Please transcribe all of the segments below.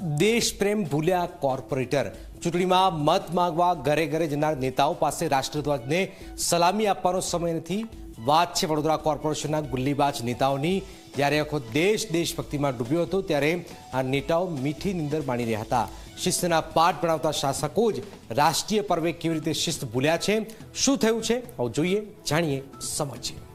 દેશ પ્રેમ ભૂલ્યા કોર્પોરેટર. ચૂંટણીમાં મત માંગવા ઘરે ઘરે જનાર નેતાઓ પાસે રાષ્ટ્રધ્વજને સલામી આપવાનો સમય નથી. વાત છે વડોદરા કોર્પોરેશનના ગુલ્લીબાજ નેતાઓની. જ્યારે આખો દેશ દેશભક્તિમાં ડૂબ્યો હતો, ત્યારે આ નેતાઓ મીઠી નિંદર માણી રહ્યા હતા. શિસ્તના પાઠ ભણાવતા શાસકો જ રાષ્ટ્રીય પર્વે કેવી રીતે શિસ્ત ભૂલ્યા છે? શું થયું છે? આવું જોઈએ, જાણીએ સમજીએ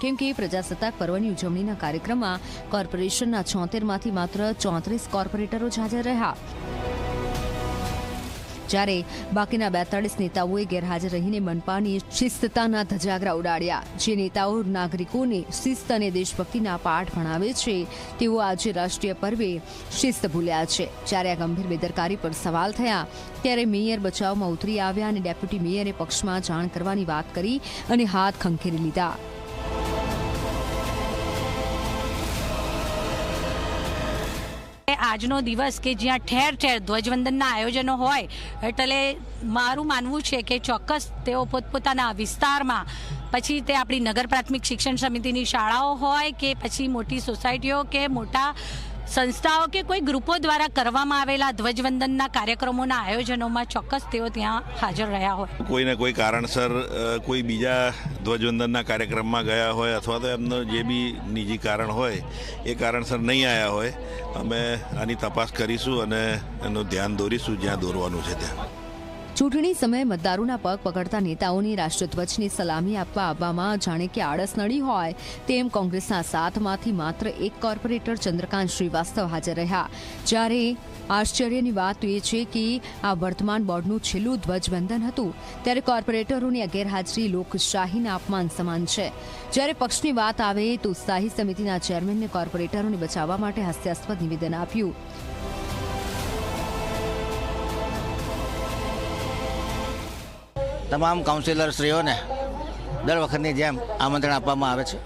કેમ કે પ્રજાસત્તાક પર્વની ઉજવણીના કાર્યક્રમમાં કોર્પોરેશનના છોતેરમાંથી માત્ર ચોત્રીસ કોર્પોરેટરો જ હાજર રહ્યા. જ્યારે બાકીના બેતાળીસ નેતાઓએ ગેરહાજર રહીને મનપાની શિસ્તતાના ધજાગરા ઉડાડ્યા. જે નેતાઓ નાગરિકોને શિસ્ત અને દેશભક્તિના પાઠ ભણાવે છે, તેઓ આજે રાષ્ટ્રીય પર્વે શિસ્ત ભૂલ્યા છે. જ્યારે આ ગંભીર બેદરકારી પર સવાલ થયા, ત્યારે મેયર બચાવમાં ઉતરી આવ્યા અને ડેપ્યુટી મેયરે પક્ષમાં જાણ કરવાની વાત કરી અને હાથ ખંખેરી લીધા. આજનો દિવસ કે જ્યાં ઠેર ઠેર ધ્વજવંદનના આયોજનો હોય, એટલે મારું માનવું છે કે ચોક્કસ તેઓ પોતપોતાના વિસ્તારમાં, પછી તે આપણી નગર પ્રાથમિક શિક્ષણ સમિતિની શાળાઓ હોય કે પછી મોટી સોસાયટીઓ કે મોટા સંસ્થાઓ કે કોઈ ગ્રુપો દ્વારા કરવામાં આવેલા ધ્વજવંદનના કાર્યક્રમોના આયોજનોમાં ચોક્કસ તેઓ ત્યાં હાજર રહ્યા હોય. કોઈને કોઈ કારણસર કોઈ બીજા ધ્વજવંદનના કાર્યક્રમમાં ગયા હોય અથવા તો એમનો જે બી નિજી કારણ હોય, એ કારણસર નહીં આવ્યા હોય. અમે આની તપાસ કરીશું અને એનું ધ્યાન દોરીશું જ્યાં દોરવાનું છે ત્યાં. ચૂંટણી સમયે મતદારોના પગ પકડતા નેતાઓની રાષ્ટ્રધ્વજની સલામી આપવા આવવામાં જાણે કે આળસ નડી હોય તેમ કોંગ્રેસના સાતમાંથી માત્ર એક કોર્પોરેટર ચંદ્રકાંત શ્રીવાસ્તવ હાજર રહ્યા. જ્યારે આશ્ચર્યની વાત એ છે કે આ વર્તમાન બોર્ડનું છેલ્લું ધ્વજવંદન હતું, ત્યારે કોર્પોરેટરોની ગેરહાજરી લોકશાહીના અપમાન સમાન છે. જ્યારે પક્ષની વાત આવે તો સ્થાયી સમિતિના ચેરમેનને કોર્પોરેટરોને બચાવવા માટે હાસ્યાસ્પદ નિવેદન આપ્યું. તમામ કાઉન્સિલરશ્રીઓને દર વખતની જેમ આમંત્રણ આપવામાં આવે છે.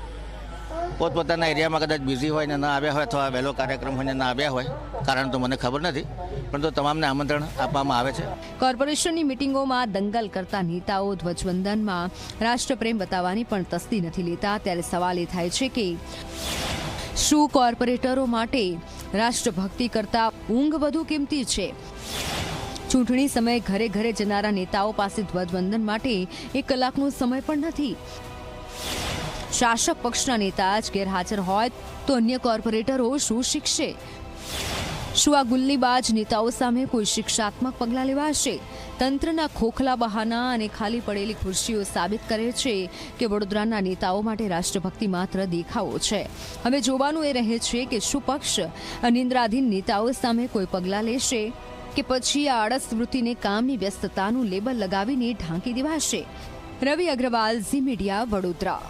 પોતપોતાના એરિયામાં કદાચ બિઝી હોય ને ન આવ્યા હોય અથવા વહેલો કાર્યક્રમ હોય ને ન આવ્યા હોય, કારણ તો મને ખબર નથી, પરંતુ તમામને આમંત્રણ આપવામાં આવે છે. કોર્પોરેશનની મિટિંગોમાં દંગલ કરતા નેતાઓ ધ્વજવંદનમાં રાષ્ટ્રપ્રેમ બતાવવાની પણ તસ્દી નથી લેતા. ત્યારે સવાલ એ થાય છે કે શું કોર્પોરેટરો માટે રાષ્ટ્રભક્તિ કરતા ઊંઘ વધુ કિંમતી છે? ચૂંટણી સમયે ઘરે ઘરે જનારા નેતાઓ પાસે ધ્વજવંદન માટે એક કલાકનો સમય પણ નથી. શાસક પક્ષના નેતા જ ગેરહાજર હોય તો અન્ય કોર્પોરેટરો શું શીખશે? શું આ ગુલ્લીબાજ નેતાઓ સામે કોઈ શિક્ષાત્મક પગલાં લેવાશે? તંત્રના ખોખલા બહાના અને ખાલી પડેલી ખુરશીઓ સાબિત કરે છે કે વડોદરાના નેતાઓ માટે રાષ્ટ્રભક્તિ માત્ર દેખાવો છે. હવે જોવાનું એ રહે છે કે શું પક્ષ અનિંદ્રાધીન નેતાઓ સામે કોઈ પગલાં લેશે? કે પછી આ આળસ વૃત્તિને કામની વ્યસ્તતાનું લેબલ લગાવીને ઢાંકી દેવાશે. રવિ અગ્રવાલ, ઝી મીડિયા, વડોદરા.